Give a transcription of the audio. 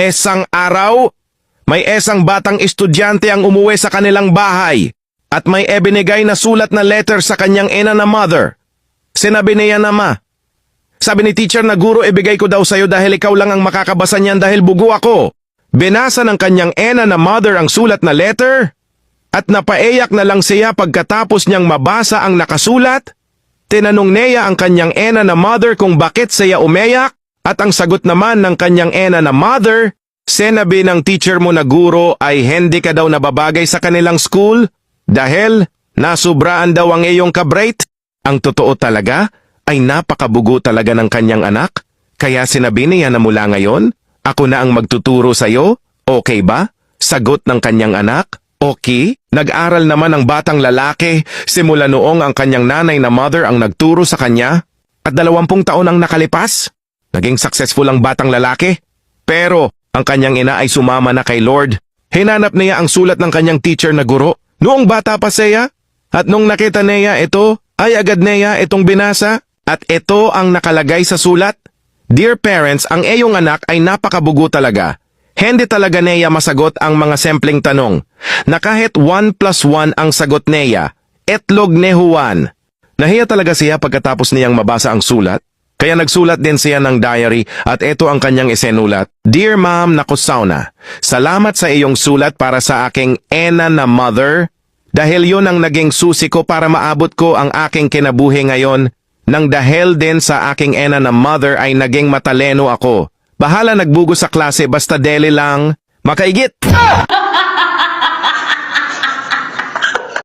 Esang araw, may esang batang estudyante ang umuwi sa kanilang bahay at may ebinigay na sulat na letter sa kanyang ina na mother. Sinabi niya na ma, sabi ni teacher na guro ibigay ko daw sa'yo dahil ikaw lang ang makakabasa niyan dahil bugo ako. Binasa ng kanyang ena na mother ang sulat na letter at napaiyak na lang siya pagkatapos niyang mabasa ang nakasulat. Tinanong niya ang kanyang ena na mother kung bakit siya umiyak at ang sagot naman ng kanyang ena na mother, sinabi ng teacher mo na guro ay hindi ka daw nababagay sa kanilang school dahil nasubraan daw ang iyong kabrate. Ang totoo talaga ay napakabugo talaga ng kanyang anak. Kaya sinabi niya na mula ngayon, ako na ang magtuturo sa'yo. Okay ba? Sagot ng kanyang anak. Okay, nag-aral naman ang batang lalaki simula noong ang kanyang nanay na mother ang nagturo sa kanya at dalawampung taon ang nakalipas. Naging successful ang batang lalaki. Pero ang kanyang ina ay sumama na kay Lord. Hinanap niya ang sulat ng kanyang teacher na guro noong bata pa siya. At nung nakita niya ito, ay agad niya itong binasa at ito ang nakalagay sa sulat. Dear parents, ang iyong anak ay napakabugo talaga. Hindi talaga niya masagot ang mga simpleng tanong. Na kahit 1 plus 1 ang sagot niya, etlog ni Juan. Nahiya talaga siya pagkatapos niyang mabasa ang sulat. Kaya nagsulat din siya ng diary at ito ang kanyang isenulat. Dear Ma'am Nakusauna, salamat sa iyong sulat para sa aking ena na mother. Dahil yun ang naging susi ko para maabot ko ang aking kinabuhi ngayon. Nang dahil din sa aking ena na mother ay naging mataleno ako. Bahala nagbugo sa klase basta deli lang. Makaigit!